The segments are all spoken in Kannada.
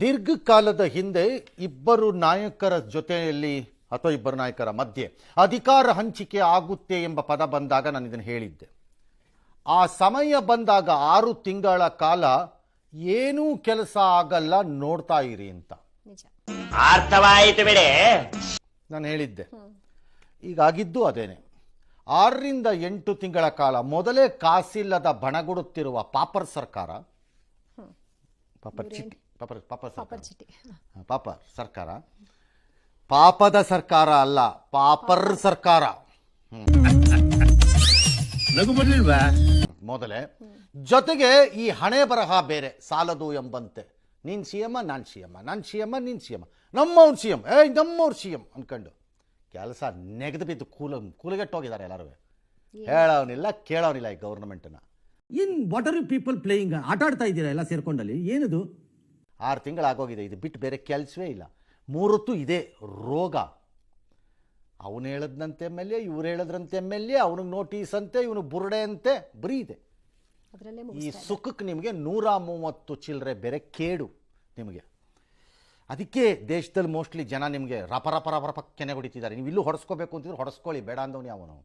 ದೀರ್ಘಕಾಲದ ಹಿಂದೆ ಇಬ್ಬರು ನಾಯಕರ ಜೊತೆಯಲ್ಲಿ ಅಥವಾ ಇಬ್ಬರು ನಾಯಕರ ಮಧ್ಯೆ ಅಧಿಕಾರ ಹಂಚಿಕೆ ಆಗುತ್ತೆ ಎಂಬ ಪದ ಬಂದಾಗ ನಾನು ಇದನ್ನು ಹೇಳಿದ್ದೆ. ಆ ಸಮಯ ಬಂದಾಗ ಆರು ತಿಂಗಳ ಕಾಲ ಏನೂ ಕೆಲಸ ಆಗಲ್ಲ ನೋಡ್ತಾ ಇರಿ ಅಂತ. ನಿಜ. ಅರ್ಥವಾಯಿತು ಬಿಡಿ. ನಾನು ಹೇಳಿದ್ದೆ. ಈಗಾಗಿದ್ದು ಅದೇನೆ. ಆರರಿಂದ ಎಂಟು ತಿಂಗಳ ಕಾಲ ಮೊದಲೇ ಕಾಸಿಲ್ಲದ ಬಣಗುಡುತ್ತಿರುವ ಪಾಪರ್ ಸರ್ಕಾರ ಪಾಪರ್ ಚಿಟ್ಟಿ ಪಾಪರ್ ಪಾಪರ್ ಸರ್ಕಾರ. ಪಾಪರ್ ಪಾಪ ಸರ್ಕಾರ. ಪಾಪದ ಸರ್ಕಾರ ಅಲ್ಲ ಪಾಪರ್ ಸರ್ಕಾರ. ಮೊದಲೇ ಜೊತೆಗೆ ಈ ಹಣೆ ಬರಹ ಬೇರೆ ಸಾಲದು ಎಂಬಂತೆ. ನೀನ್ ಸಿ ಎಮ್ಮ ನಾನು ಸಿ ಎಮ್ಮ ನಾನು ಸಿ ಎಮ್ಮ ನೀನು ಸಿ ಎಮ್ಮ ನಮ್ಮವ್ನು ಸಿ ಎಂ ಏಯ್ ನಮ್ಮವ್ರು ಸಿ ಎಂ ಅನ್ಕೊಂಡು. ಕೆಲಸ ನೆಗೆದು ಬಿದ್ದು ಕೂಲ ಕೂಲಗೆಟ್ಟೋಗಿದ್ದಾರೆ ಎಲ್ಲರೂ. ಹೇಳೋನಿಲ್ಲ ಕೇಳೋನಿಲ್ಲ ಈ ಗೌರ್ಮೆಂಟ್ನ in what are you people playing ಆಟ ಆಡ್ತಾ ಇದ್ದೀರಾ ಎಲ್ಲ ಸೇರ್ಕೊಂಡಲ್ಲಿ? ಏನದು? ಆರು ತಿಂಗಳಾಗೋಗಿದೆ ಇದು ಬಿಟ್ಟು ಬೇರೆ ಕೆಲಸವೇ ಇಲ್ಲ. ಮೂರೊತ್ತು ಇದೆ ರೋಗ. ಅವನು ಹೇಳದ್ನಂತೆ ಎಂ ಎಲ್ ಎ ಇವ್ರು ಹೇಳದ್ರಂತೆ ಎಂ ಎಲ್ ಎ ಅವನಿಗೆ ನೋಟಿಸ್ ಅಂತೆ ಇವನು ಬುರುಡೆ ಅಂತೆ ಬರೀ ಇದೆ. ಅದರಲ್ಲೇ ಈ ಸುಖಕ್ಕೆ ನಿಮಗೆ ನೂರ ಮೂವತ್ತು ಚಿಲ್ಲರೆ ಬೇರೆ ಕೇಡು ನಿಮಗೆ. ಅದಕ್ಕೆ ದೇಶದಲ್ಲಿ ಮೋಸ್ಟ್ಲಿ ಜನ ನಿಮಗೆ ರಪ ರಪ ರಪ ರಪ ಕೆನೆ ಹೊಡಿತಿದ್ದಾರೆ. ನೀವು ಇಲ್ಲೂ ಹೊಡೆಸ್ಕೋಬೇಕು ಅಂತಿದ್ರೆ ಹೊಡೆಸ್ಕೊಳ್ಳಿ ಬೇಡ ಅಂದವನು ಅವನು.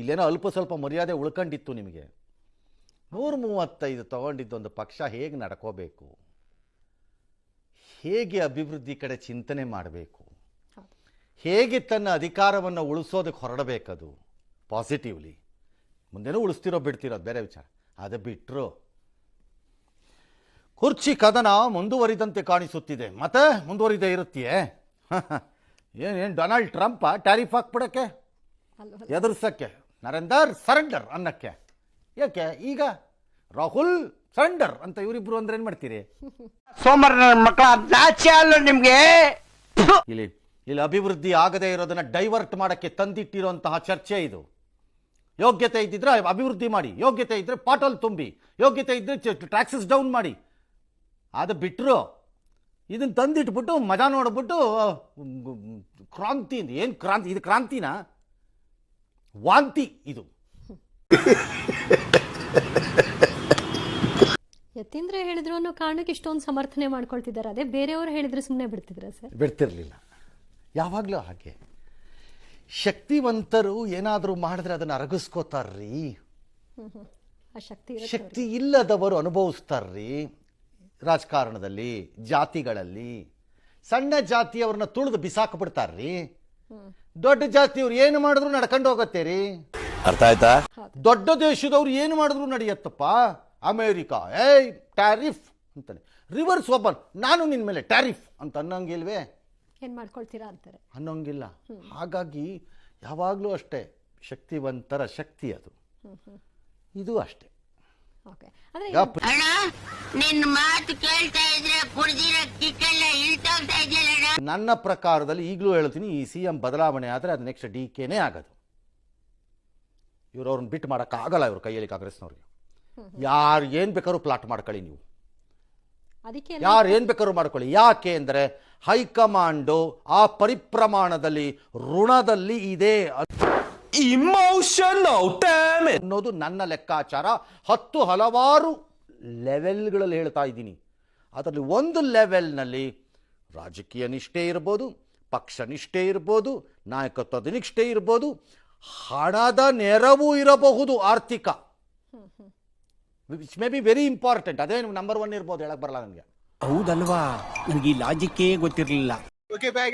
ಇಲ್ಲೇನೋ ಅಲ್ಪ ಸ್ವಲ್ಪ ಮರ್ಯಾದೆ ಉಳ್ಕೊಂಡಿತ್ತು ನಿಮಗೆ. ನೂರ ಮೂವತ್ತೈದು ತಗೊಂಡಿದ್ದೊಂದು ಪಕ್ಷ ಹೇಗೆ ನಡ್ಕೋಬೇಕು? ಹೇಗೆ ಅಭಿವೃದ್ಧಿ ಕಡೆ ಚಿಂತನೆ ಮಾಡಬೇಕು? ಹೇಗೆ ತನ್ನ ಅಧಿಕಾರವನ್ನು ಉಳಿಸೋದಕ್ಕೆ ಹೊರಡಬೇಕದು? ಪಾಸಿಟಿವ್ಲಿ ಮುಂದೆನೂ ಉಳಿಸ್ತಿರೋ ಬಿಡ್ತಿರೋದು ಬೇರೆ ವಿಚಾರ. ಅದು ಬಿಟ್ಟರು ಕುರ್ಚಿ ಕದನ ಮುಂದುವರಿದಂತೆ ಕಾಣಿಸುತ್ತಿದೆ. ಮತ್ತೆ ಮುಂದುವರಿದೇ ಇರುತ್ತೀಯೇ? ಏನೇನು ಡೊನಾಲ್ಡ್ ಟ್ರಂಪ ಟ್ಯಾರಿಫ್ ಹಾಕ್ಬಿಡಕ್ಕೆ? ಎದುರಿಸೋಕ್ಕೆ ಎದುರ್ಸಕ್ಕೆ. ನರೇಂದರ್ ಸರೆಂಡರ್ ಅನ್ನಕ್ಕೆ. ಯಾಕೆ? ಈಗ ರಾಹುಲ್ ಸರೆಂಡರ್ ಅಂತ ಇವರಿಬ್ರು ಅಂದ್ರೆ ಏನು ಮಾಡ್ತೀರಿ? ಸೋಮವಾರ ನನ್ನ ಮಕ್ಕಳ ನಾಚೆ ಅಲ್ಲ ನಿಮ್ಗೆ? ಇಲ್ಲಿ ಇಲ್ಲಿ ಅಭಿವೃದ್ಧಿ ಆಗದೇ ಇರೋದನ್ನ ಡೈವರ್ಟ್ ಮಾಡಕ್ಕೆ ತಂದಿಟ್ಟಿರುವಂತಹ ಚರ್ಚೆ ಇದು. ಯೋಗ್ಯತೆ ಇದ್ದಿದ್ರೆ ಅಭಿವೃದ್ಧಿ ಮಾಡಿ ಯೋಗ್ಯತೆ ಇದ್ರೆ ಪಾಟಲ್ ತುಂಬಿ ಯೋಗ್ಯತೆ ಇದ್ರೆ ಟ್ಯಾಕ್ಸಸ್ ಡೌನ್ ಮಾಡಿ. ಅದು ಬಿಟ್ಟರು ಇದನ್ನ ತಂದಿಟ್ಬಿಟ್ಟು ಮಜಾ ನೋಡ್ಬಿಟ್ಟು ಕ್ರಾಂತಿ ಏನು ಕ್ರಾಂತಿ ಇದು ಕ್ರಾಂತಿನ? ವಾಂತಿ ಇದು ಯತೀಂದ್ರ ಹೇಳಿದ್ರು ಅನ್ನೋ ಕಾರಣಕ್ಕೆ ಇಷ್ಟೊಂದು ಸಮರ್ಥನೆ ಮಾಡ್ಕೊಳ್ತಿದ್ದಾರೆ. ಅದೇ ಬೇರೆಯವರು ಹೇಳಿದ್ರೆ ಸುಮ್ಮನೆ ಬಿಡ್ತಿದ್ರೆ ಸರ್? ಬಿಡ್ತಿರ್ಲಿಲ್ಲ. ಯಾವಾಗಲೂ ಹಾಗೆ. ಶಕ್ತಿವಂತರು ಏನಾದರೂ ಮಾಡಿದ್ರೆ ಅದನ್ನು ಅರಗಿಸ್ಕೋತಾರ್ರಿ. ಆ ಶಕ್ತಿ ಇರುತ್ತೆ ಶಕ್ತಿ ಇಲ್ಲದವರು ಅನುಭವಿಸ್ತಾರ್ರಿ. ರಾಜಕಾರಣದಲ್ಲಿ ಜಾತಿಗಳಲ್ಲಿ. ಸಣ್ಣ ಜಾತಿಯವ್ರನ್ನ ತುಳಿದು ಬಿಸಾಕ್ಬಿಡ್ತಾರ್ರಿ ದೊಡ್ಡ ಜಾತಿಯವ್ರು ಏನು ಮಾಡಿದ್ರು ನಡ್ಕೊಂಡು ಹೋಗತ್ತೆ ರೀ. ಅರ್ಥ ಆಯ್ತಾ? ದೊಡ್ಡ ದೇಶದವ್ರು ಏನು ಮಾಡಿದ್ರು ನಡೆಯತ್ತಪ್ಪ. ಅಮೇರಿಕಾ ಏಯ್ ಟ್ಯಾರಿಫ್. ಅಂತಾನೆ. ರಿವರ್ಸ್ ಓಪನ್ ನಾನು ನಿನ್ನ ಮೇಲೆ ಟ್ಯಾರಿಫ್ ಅಂತ ಅನ್ನೋಂಗಿಲ್ವೇ ಏನು ಮಾಡ್ಕೊಳ್ತೀರಾ ಅಂತಾರೆ. ಅನ್ನೋಂಗಿಲ್ಲ. ಹಾಗಾಗಿ ಯಾವಾಗಲೂ ಅಷ್ಟೇ ಶಕ್ತಿವಂತರ ಶಕ್ತಿ ಅದು. ಇದು ಅಷ್ಟೇ. ಓಕೆ ಅಂದ್ರೆ ಈಗ ಅಣ್ಣ ನಿನ್ ಮಾತು ಕೇಳ್ತಾ ಇದ್ರೆ ಕುಡ್ದಿರೋ ಕಿಕ್ಕೆಲ್ಲ ಇಳ್ತೋಗ್ತಾ ಇದೆಯಲ್ಲ ನನ್ನ ಪ್ರಕಾರದಲ್ಲಿ ಈಗಲೂ ಹೇಳ್ತೀನಿ ಈ ಸಿ ಎಂ ಬದಲಾವಣೆ ಆದರೆ ಅದು ನೆಕ್ಸ್ಟ್ ಡಿ ಕೆನೇ ಆಗೋದು. ಇವ್ರು ಅವ್ರನ್ನ ಬಿಟ್ಟು ಮಾಡೋಕ್ಕಾಗಲ್ಲ ಇವ್ರ ಕೈಯಲ್ಲಿ ಕಾಂಗ್ರೆಸ್ನವ್ರಿಗೆ. ಯಾರು ಏನು ಬೇಕಾದ್ರೂ ಪ್ಲಾಟ್ ಮಾಡ್ಕೊಳ್ಳಿ ನೀವು. ಅದಕ್ಕೆ ಯಾರು ಏನು ಬೇಕಾದ್ರೂ ಮಾಡ್ಕೊಳ್ಳಿ. ಯಾಕೆ ಅಂದರೆ ಹೈಕಮಾಂಡು ಆ ಪರಿಪ್ರಮಾಣದಲ್ಲಿ ಋಣದಲ್ಲಿ ಇದೆ ಇಮೋಷನಲ್ ಡ್ಯಾಮ್ ಅನ್ನೋದು ನನ್ನ ಲೆಕ್ಕಾಚಾರ. ಹತ್ತು ಹಲವಾರು ಲೆವೆಲ್ಗಳಲ್ಲಿ ಹೇಳ್ತಾ ಇದ್ದೀನಿ. ಅದರಲ್ಲಿ ಒಂದು ಲೆವೆಲ್ನಲ್ಲಿ ರಾಜಕೀಯ ನಿಷ್ಠೆ ಇರ್ಬೋದು ಪಕ್ಷ ನಿಷ್ಠೆ ಇರ್ಬೋದು ನಾಯಕತ್ವದ ನಿಷ್ಠೆ ಇರ್ಬೋದು ಹಣದ ನೆರವು ಇರಬಹುದು ಆರ್ಥಿಕ. Which may be very important ಅದೇ ನಂಬರ್ ಒನ್ ಇರ್ಬೋದು ಹೇಳಕ್ ಬರಲ್ಲ ನನಗೆ. ಹೌದಲ್ವಾ? ನನಗೆ ಈ ಲಾಜಿಕ್ಕೇ ಗೊತ್ತಿರಲಿಲ್ಲ. Okay bye